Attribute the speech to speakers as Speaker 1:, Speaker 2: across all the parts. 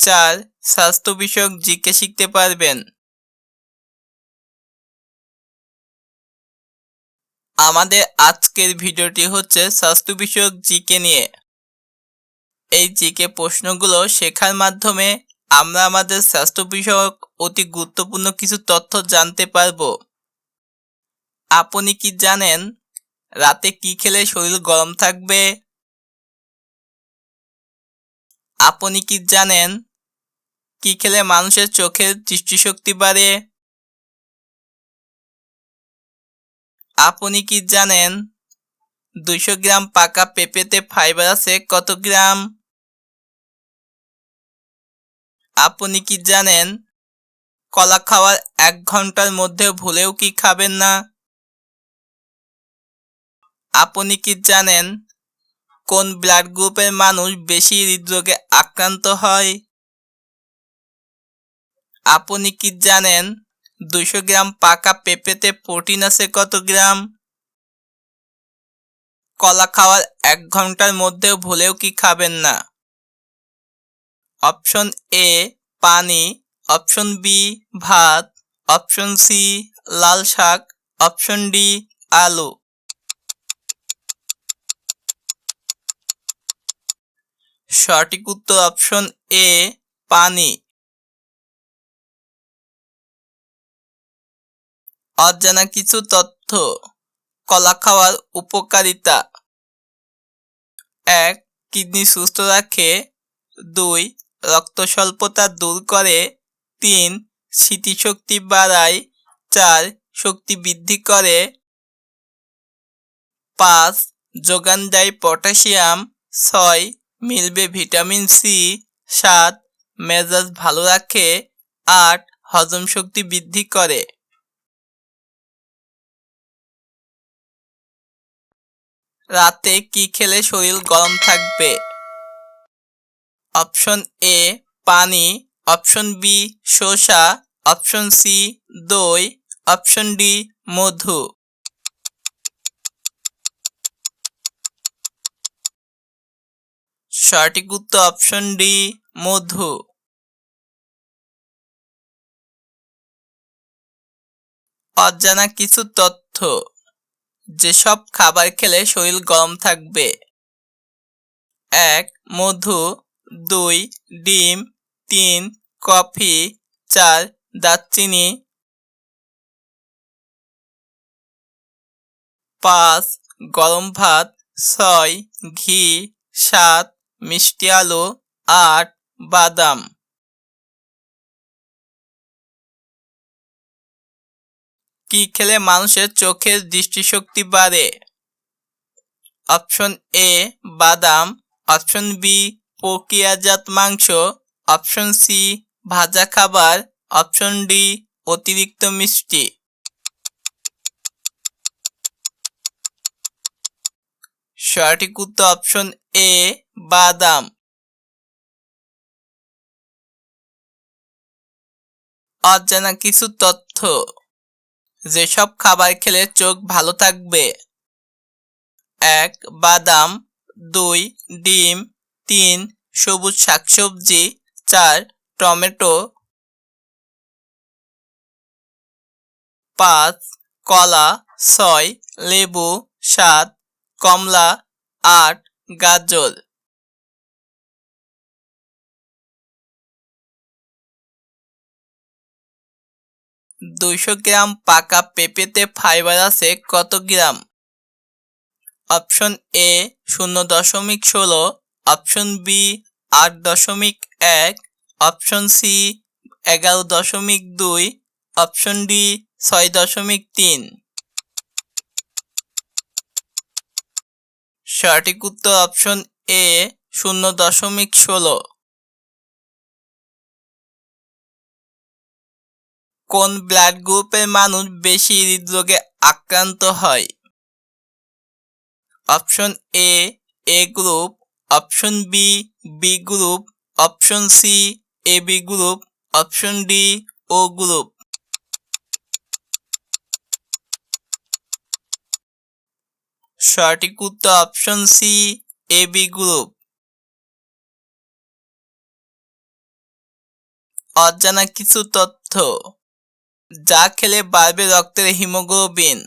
Speaker 1: চার, স্বাস্থ্য বিষয়ক জিকে শিখতে পারবেন। আমাদের আজকের ভিডিওটি হচ্ছে স্বাস্থ্য বিষয়ক জিকে নিয়ে। এই জিকে প্রশ্নগুলো শেখার মাধ্যমে আমরা আমাদের স্বাস্থ্য বিষয়ক অতি গুরুত্বপূর্ণ কিছু তথ্য জানতে পারব। আপনি কি জানেন রাতে কি খেলে শরীর গরম থাকবে? আপনি কি জানেন কি খেলে মানুষের চোখের দৃষ্টিশক্তি বাড়ে? আপনি কি জানেন দুইশো গ্রাম পাকা পেঁপেতে ফাইবার আছে কত গ্রাম? আপনি কি জানেন কলা খাওয়ার এক ঘণ্টার মধ্যে ভুলেও কি খাবেন না? আপনি কি জানেন কোন ব্লাড গ্রুপের মানুষ বেশি হৃদরোগে আক্রান্ত হয়? আপনি কি জানেন দুশো গ্রাম পাকা পেঁপেতে প্রোটিন আছে কত গ্রাম? কলা খাওয়ার এক ঘণ্টার মধ্যেও ভুলেও কি খাবেন না? অপশন এ, পানি, অপশন বি, ভাত, অপশন সি, লাল শাক, অপশন ডি, আলু। সঠিক উত্তর অপশন এ পানি। অজানা কিছু তথ্য, কলা খাওয়ার উপকারিতা। এক, কিডনি সুস্থ রাখে। দুই রক্ত স্বল্পতা দূর করে। তিন, স্মৃতিশক্তি বাড়ায়। চার, শক্তি বৃদ্ধি করে। পাঁচ, যোগান দেয় পটাশিয়াম। ছয় মিলবে ভিটামিন সি সাত মেজাজ ভালো রাখে আট হজম শক্তি বৃদ্ধি করে। রাতে কি খেলে শরীর গরম থাকবে? অপশন এ, পানি, অপশন বি, শসা, অপশন সি, দই, অপশন ডি, মধু। সঠিক উত্তর অপশন ডি মধু। অজানা কিছু তথ্য যেসব খাবার খেলে শরীর গরম থাকবে। এক, মধু। দুই, ডিম। তিন, কফি। চার, দারচিনি। পাঁচ, গরম ভাত। ছয়, ঘি। সাত মিষ্টি আলু আট বাদাম। কি খেলে মানুষের চোখের দৃষ্টিশক্তি বাড়ে? অপশন এ, বাদাম। অপশন বি, প্রক্রিয়াজাত মাংস। অপশন সি, ভাজা খাবার। অপশন ডি, অতিরিক্ত মিষ্টি। সঠিক উত্তর অপশন এ বাদাম। অজানা কিছু তথ্য। যেসব খাবার খেলে চোখ ভালো থাকবে। এক, বাদাম। দুই, ডিম। তিন, সবুজ শাকসবজি। চার, টমেটো। পাঁচ, কলা। ছয়, লেবু। সাত, কমলা। আট, গাজর। দুইশো গ্রাম পাকা পেঁপেতে ফাইবার আছে কত গ্রাম? অপশন এ শূন্য দশমিক ষোলো, অপশন বি আট দশমিক এক, অপশন সি এগারো দশমিক দুই, অপশন ডি ছয় দশমিক তিন। সঠিক উত্তর অপশন এ শূন্য দশমিক ষোলো। কোন ব্লাড গ্রুপের মানুষ বেশি হৃদরোগে আক্রান্ত হয়? Option A A group option B B group option C A B group option D O group সঠিক উত্তর option C A B group অজানা কিছু তথ্য। যা খেলে বাড়বে রক্তের হিমোগ্লোবিন।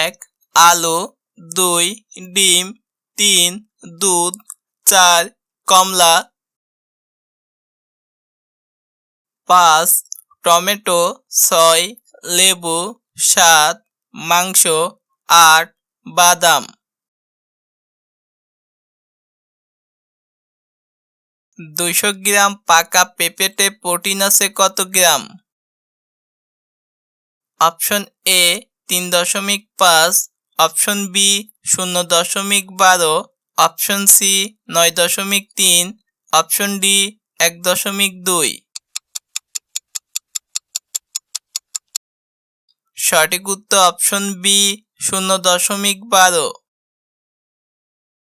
Speaker 1: এক, আলু। দুই, ডিম। তিন, দুধ। চার, কমলা। পাঁচ, টমেটো। ছয়, লেবু। সাত, মাংস। আট, বাদাম। দুইশো গ্রাম পাকা পেঁপেতে প্রোটিন আছে কত গ্রাম? অপশন এ, তিন দশমিক পাঁচ, অপশন বি, শূন্য দশমিক বারো, অপশন সি, নয় দশমিক তিন, অপশন ডি, এক দশমিক দুই। সঠিক উত্তর অপশন বি, শূন্য দশমিক বারো।